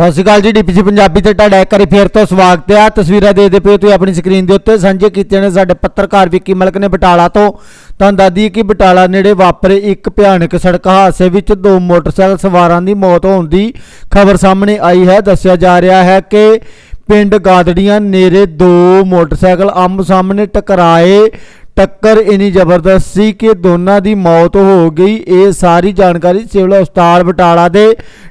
ਸਤਿ ਸ਼੍ਰੀ ਅਕਾਲ ਜੀ ਡੀਪੀਸੀ ਪੰਜਾਬੀ ਤੇ ਤੁਹਾਡਾ ਇੱਕ ਵਾਰੀ ਫੇਰ ਤੋਂ ਸਵਾਗਤ ਹੈ। ਤਸਵੀਰਾਂ ਦੇਖਦੇ ਪਏ ਹੋ ਤੁਸੀਂ ਆਪਣੀ ਸਕਰੀਨ ਦੇ ਉੱਤੇ। ਸਾਂਝੇ ਕੀਤੀਆਂ ਨੇ ਸਾਡੇ ਪੱਤਰਕਾਰ ਵਿੱਕੀ ਮਲਕ ਨੇ ਬਟਾਲਾ ਤੋਂ। ਤੁਹਾਨੂੰ ਦੱਸ ਕਿ ਬਟਾਲਾ ਨੇੜੇ ਵਾਪਰੇ ਇੱਕ ਭਿਆਨਕ ਸੜਕ ਹਾਦਸੇ ਵਿੱਚ ਦੋ ਮੋਟਰਸਾਈਕਲ ਸਵਾਰਾਂ ਦੀ ਮੌਤ ਹੋਣ ਦੀ ਖਬਰ ਸਾਹਮਣੇ ਆਈ ਹੈ। ਦੱਸਿਆ ਜਾ ਰਿਹਾ ਹੈ ਕਿ ਪਿੰਡ ਗਾਦੜੀਆਂ ਨੇੜੇ ਦੋ ਮੋਟਰਸਾਈਕਲ ਆਮ ਸਾਹਮਣੇ ਟਕਰਾਏ। ਟੱਕਰ ਇਨੀ ਜ਼ਬਰਦਸਤ ਸੀ ਕਿ ਦੋਨਾਂ ਦੀ ਮੌਤ ਹੋ ਗਈ। ਇਹ ਸਾਰੀ ਜਾਣਕਾਰੀ ਸਿਵਲ ਹਸਪਤਾਲ ਬਟਾਲਾ ਦੇ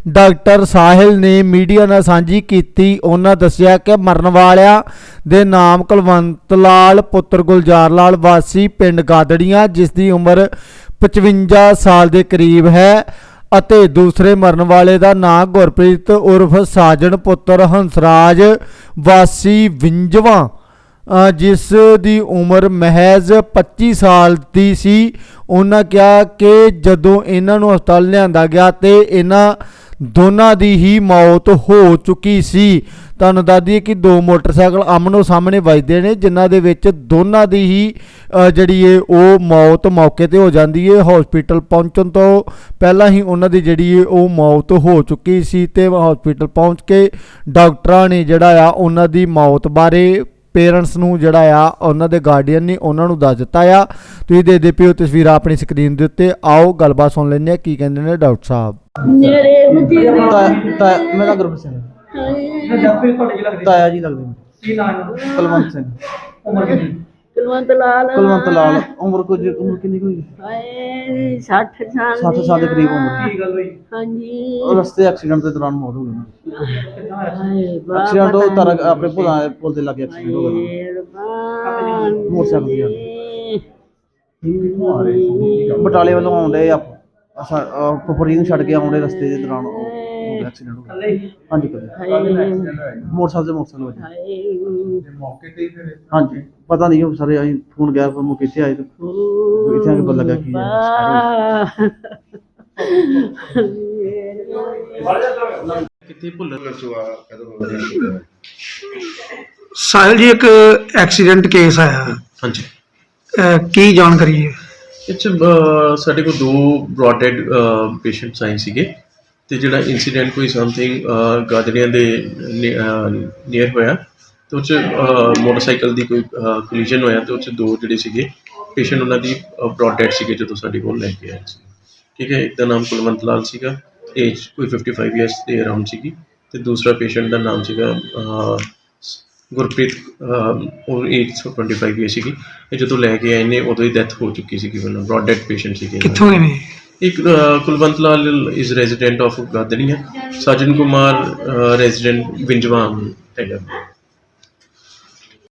ਡਾਕਟਰ ਸਾਹਿਲ ਨੇ ਮੀਡੀਆ ਨਾਲ ਸਾਂਝੀ ਕੀਤੀ। ਉਹਨਾਂ ਦੱਸਿਆ ਕਿ ਮਰਨ ਵਾਲਿਆਂ ਦੇ ਨਾਮ ਕੁਲਵੰਤ ਲਾਲ, ਪੁੱਤਰ ਗੁਲਜ਼ਾਰ ਲਾਲ ਵਾਸੀ ਪਿੰਡ ਗਾਦੜੀਆਂ, ਜਿਸ ਦੀ ਉਮਰ 55 ਸਾਲ ਦੇ ਕਰੀਬ ਹੈ ਅਤੇ ਦੂਸਰੇ ਮਰਨ ਵਾਲੇ ਦਾ ਨਾਂ ਗੁਰਪ੍ਰੀਤ ਉਰਫ ਸਾਜਣ ਪੁੱਤਰ ਹੰਸਰਾਜ ਵਾਸੀ ਵਿੰਜਵਾ ਜਿਸ ਦੀ ਉਮਰ ਮਹਿਜ਼ 25 ਸਾਲ ਦੀ ਸੀ, ਉਹਨਾਂ ਕਿਹਾ ਕਿ ਜਦੋਂ ਇਹਨਾਂ ਨੂੰ ਹਸਪਤਾਲ ਲਿਆਂਦਾ ਗਿਆ ਤੇ ਇਹਨਾਂ ਦੋਨਾਂ ਦੀ ਹੀ ਮੌਤ ਹੋ ਚੁੱਕੀ ਸੀ। ਤੁਹਾਨੂੰ ਦੱਸ ਦਈਏ ਕਿ ਦੋ ਮੋਟਰਸਾਈਕਲ ਆਮਨੋ ਸਾਹਮਣੇ ਵੱਜਦੇ ਨੇ, ਜਿਨ੍ਹਾਂ ਦੇ ਵਿੱਚ ਦੋਨਾਂ ਦੀ ਹੀ ਜਿਹੜੀ ਏ, ਉਹ ਮੌਤ ਮੌਕੇ ਤੇ ਹੋ ਜਾਂਦੀ ਏ। ਹਸਪੀਟਲ ਪਹੁੰਚਣ ਤੋਂ ਪਹਿਲਾਂ ਹੀ ਉਹਨਾਂ ਦੀ ਜਿਹੜੀ ਏ, ਉਹ ਮੌਤ ਹੋ ਚੁੱਕੀ ਸੀ ਤੇ ਹਸਪੀਟਲ ਪਹੁੰਚ ਕੇ ਡਾਕਟਰਾਂ ਨੇ ਜਿਹੜਾ ਆ, ਉਹਨਾਂ ਦੀ ਮੌਤ ਬਾਰੇ ਪੇਰੈਂਟਸ ਨੂੰ ਜਿਹੜਾ ਆ ਉਹਨਾਂ ਦੇ ਗਾਰਡੀਅਨ ਨੇ ਉਹਨਾਂ ਨੂੰ ਦੱਸ ਦਿੱਤਾ ਆ। ਤੁਸੀਂ ਦੇਖਦੇ ਪਿਓ ਤਸਵੀਰਾਂ ਆਪਣੀ ਸਕਰੀਨ ਦੇ ਉੱਤੇ। ਆਓ ਗੱਲਬਾਤ ਸੁਣ ਲੈਂਦੇ ਆ ਕੀ ਕਹਿੰਦੇ ਨੇ ਡਾਕਟਰ ਸਾਹਿਬ। ਮੇਰੇ ਤਾਇਆ- ਮੇਰਾ ਗੁਰਬਖਸ਼ ਸਿੰਘ। ਜੱਫੀ ਤੁਹਾਡੇ ਕੀ ਲੱਗਦੇ ਤਾਇਆ ਜੀ ਲੱਗਦੇ ਨੇ। ਕੀ ਨਾਮ ਹੈ ਕੁਲਵੰਤ ਸਿੰਘ। ਉਮਰ ਕਿੰਨੀ? ਕੁਲਵੰਤ ਲਾਲ। ਕੁਲਵੰਤ ਲਾਲ ਉਮਰ ਕੁਝ ਉਮਰ ਕਿੰਨੀ ਕੁ ਹੋਈ? ਹਾਏ 60 ਸਾਲ 60 ਸਾਲ ਦੇ ਕਰੀਬ ਉਮਰ। ਕੀ ਗੱਲ ਹੋਈ? ਹਾਂਜੀ। ਉਹ ਰਸਤੇ ਐਕਸੀਡੈਂਟ ਦੇ ਦੌਰਾਨ ਮੌਤ ਹੋ ਗਈ। ਹਾਏ ਬਾਬਾ ਐਕਸੀਡੈਂਟ ਉਹ ਤਾਰਾ ਆਪਣੇ ਪੁਲ ਦੇ ਲਾਗੇ ਐਕਸੀਡੈਂਟ ਹੋ ਗਿਆ। ਮੋਟਰਸਾਈਕਲ ਦੀ। ਬਟਾਲੇ ਵੱਲੋਂ ਆਉਂਦੇ ਆ ਫੁੱਫੜੀ ਨੂੰ ਛੱਡ ਕੇ ਆਉਂਦੇ ਰਸਤੇ ਦੇ ਦੌਰਾਨ। ਹੋ ਗਿਆ ਕੱਲੇ ਹੀ? ਹਾਂਜੀ ਕਦੇ ਮੋਟਰਸਾਈਕਲ ਦੇ ਮੋਟਰਸਾਈਕਲ ਵਜੇ। ਹਾਂਜੀ। ਪਤਾ ਨਹੀਂ ਉਹ ਸਾਰੇ ਅਸੀਂ ਫੋਨ ਗਿਆ ਪਰ ਮੁਕੇ ਇੱਥੇ ਆਏ ਤੇ। ਇੱਥੇ ਆ ਕੇ ਪਤਾ ਲੱਗਾ ਕੀ ਹੈ ਕਿੱਥੇ ਭੁੱਲਰ ਸਾਹਿਲ ਜੀ ਇੱਕ ਐਕਸੀਡੈਂਟ ਕੇਸ ਆਇਆ। ਹਾਂਜੀ। ਅਹ ਕੀ ਜਾਣਕਾਰੀ ਹੈ? ਇਹ 'ਚ ਅਹ, ਸਾਡੇ ਕੋਲ ਦੋ ਬ੍ਰੌਡਡ ਪੇਸ਼ੈਂਟਸ ਆਏ ਸੀਗੇ। ਤੇ ਜਿਹੜਾ ਇਨਸੀਡੈਂਟ ਕੋਈ ਸਮਥਿੰਗ ਗਾਦੜੀਆਂ ਦੇ ਨੀਅਰ ਹੋਇਆ, ਤੇ ਉਹ 'ਚ ਮੋਟਰਸਾਈਕਲ ਦੀ ਕੋਈ ਕੋਲੀਜਨ ਹੋਇਆ, ਤੇ ਉਹ 'ਚ ਦੋ ਜਿਹੜੇ ਸੀਗੇ ਪੇਸ਼ੈਂਟ ਉਹਨਾਂ ਦੀ ਬ੍ਰੌਡਡ ਸੀਗੇ ਜਦੋਂ ਸਾਡੇ ਕੋਲ ਲੈ ਕੇ ਆਏ ਸੀ। ਠੀਕ ਹੈ, ਇੱਕ ਦਾ ਨਾਮ ਕੁਲਵੰਤ ਲਾਲ ਸੀਗਾ ਏਜ ਕੋਈ 55 ਇਅਰਸ ਦੇ ਅਰਾਊਂਡ ਸੀਗੀ, ਤੇ ਦੂਸਰਾ ਪੇਸ਼ੈਂਟ ਦਾ ਨਾਮ ਸੀਗਾ ਗੁਰਪ੍ਰੀਤ ਉਹ ਏਜ 25 ਇਅਰ ਸੀਗੀ ਇਹ ਜਦੋਂ ਲੈ ਕੇ ਆਏ ਨੇ, ਉਦੋਂ ਹੀ ਡੈਥ ਹੋ ਚੁੱਕੀ ਸੀਗੀ ਉਹਨਾਂ ਬ੍ਰੌਡ ਡੈਡ ਪੇਸ਼ੈਂਟ ਸੀਗੇ। ਕਿੱਥੋਂ ਨੇ? ਇੱਕ ਅਹ, Kulwant Lal is resident of Gadaria Sajan Kumar resident Winjwan ਹੈਗਾ।